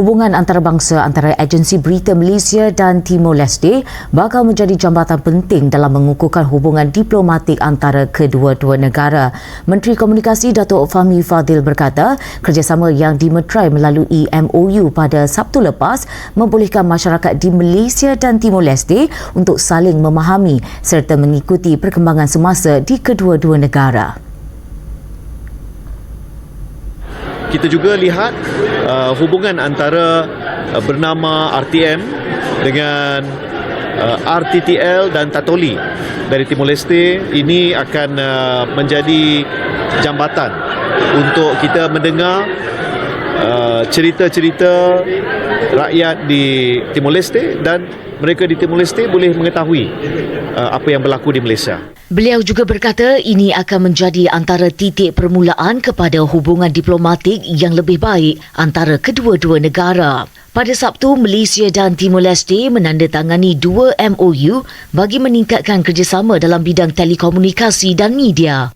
hubungan antarabangsa antara agensi berita Malaysia dan Timor Leste bakal menjadi jambatan penting dalam mengukuhkan hubungan diplomatik antara kedua-dua negara. Menteri Komunikasi Datuk Fahmi Fadil berkata, kerjasama yang dimetrai melalui MOU pada Sabtu lepas membolehkan masyarakat di Malaysia dan Timor Leste untuk saling memahami serta mengikuti perkembangan semasa di kedua-dua negara. Kita juga lihat uh, hubungan antara uh, bernama RTM dengan uh, RTTL dan Tatoli dari Timor Leste. Ini akan uh, menjadi jambatan untuk kita mendengar uh, cerita-cerita rakyat di Timor Leste dan mereka di Timor Leste boleh mengetahui uh, apa yang berlaku di Malaysia. Beliau juga berkata ini akan menjadi antara titik permulaan kepada hubungan diplomatik yang lebih baik antara kedua-dua negara. Pada Sabtu, Malaysia dan Timor Leste menandatangani dua MOU bagi meningkatkan kerjasama dalam bidang telekomunikasi dan media.